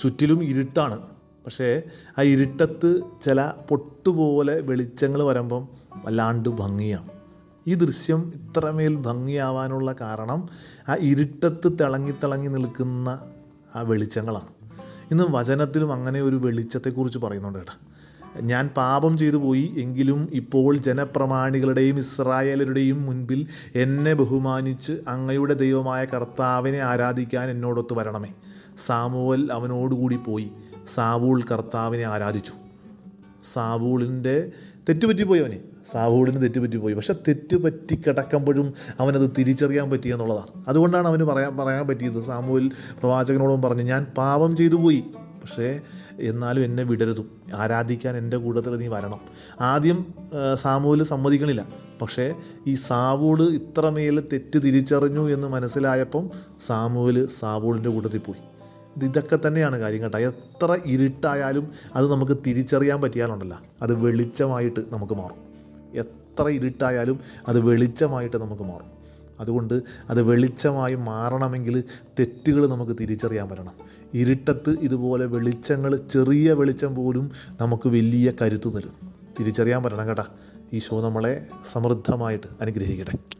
ചുറ്റിലും ഇരുട്ടാണ്. പക്ഷേ ആ ഇരുട്ടത്ത് ചില പൊട്ടുപോലെ വെളിച്ചങ്ങൾ വരുമ്പം വല്ലാണ്ട് ഭംഗിയാണ്. ഈ ദൃശ്യം ഇത്രമേൽ ഭംഗിയാവാനുള്ള കാരണം ആ ഇരുട്ടത്ത് തിളങ്ങി തിളങ്ങി നിൽക്കുന്ന ആ വെളിച്ചങ്ങളാണ്. ഇന്ന് വചനത്തിലും അങ്ങനെ ഒരു വെളിച്ചത്തെക്കുറിച്ച് പറയുന്നുണ്ട് കേട്ടോ. ഞാൻ പാപം ചെയ്തു പോയി എങ്കിലും ഇപ്പോൾ ജനപ്രമാണികളുടെയും ഇസ്രായേലരുടെയും മുൻപിൽ എന്നെ ബഹുമാനിച്ച് അങ്ങയുടെ ദൈവമായ കർത്താവിനെ ആരാധിക്കാൻ എന്നോടൊത്ത് വരണമേ. സാമുവൽ അവനോടുകൂടി പോയി. സാവൂൾ കർത്താവിനെ ആരാധിച്ചു. സാവൂളിന്റെ തെറ്റുപറ്റിപ്പോയി അവന്. സാവൂളിന് തെറ്റുപറ്റിപ്പോയി പക്ഷെ തെറ്റുപറ്റി കിടക്കുമ്പോഴും അവനത് തിരിച്ചറിയാൻ പറ്റി എന്നുള്ളതാണ്. അതുകൊണ്ടാണ് അവന് പറയാൻ പറയാൻ പറ്റിയത്. സാമൂഹിൽ പ്രവാചകനോടും പറഞ്ഞു ഞാൻ പാപം ചെയ്തു പോയി. പക്ഷേ എന്നാലും എന്നെ വിടരുതും. ആരാധിക്കാൻ എന്റെ കൂട്ടത്തിൽ നീ വരണം. ആദ്യം സാമൂൽ സമ്മതിക്കണില്ല. പക്ഷേ ഈ സാവൂൾ ഇത്രമേൽ തെറ്റ് തിരിച്ചറിഞ്ഞു എന്ന് മനസ്സിലായപ്പം സാമൂൽ സാവൂളിന്റെ കൂട്ടത്തിൽ പോയി. ഇത് ഇതൊക്കെ തന്നെയാണ് കാര്യം കേട്ടോ. എത്ര ഇരുട്ടായാലും അത് നമുക്ക് തിരിച്ചറിയാൻ പറ്റിയാലുണ്ടല്ലോ. അത് വെളിച്ചമായിട്ട് നമുക്ക് മാറും. എത്ര ഇരുട്ടായാലും അത് വെളിച്ചമായിട്ട് നമുക്ക് മാറും. അതുകൊണ്ട് അത് വെളിച്ചമായി മാറണമെങ്കിൽ തെറ്റുകൾ നമുക്ക് തിരിച്ചറിയാൻ പറ്റണം. ഇരുട്ടത്ത് ഇതുപോലെ വെളിച്ചങ്ങൾ ചെറിയ വെളിച്ചം പോലും നമുക്ക് വലിയ കരുത്ത് തരും. തിരിച്ചറിയാൻ പറ്റണം കേട്ടാ. ഷോ നമ്മളെ സമൃദ്ധമായിട്ട് അനുഗ്രഹിക്കട്ടെ.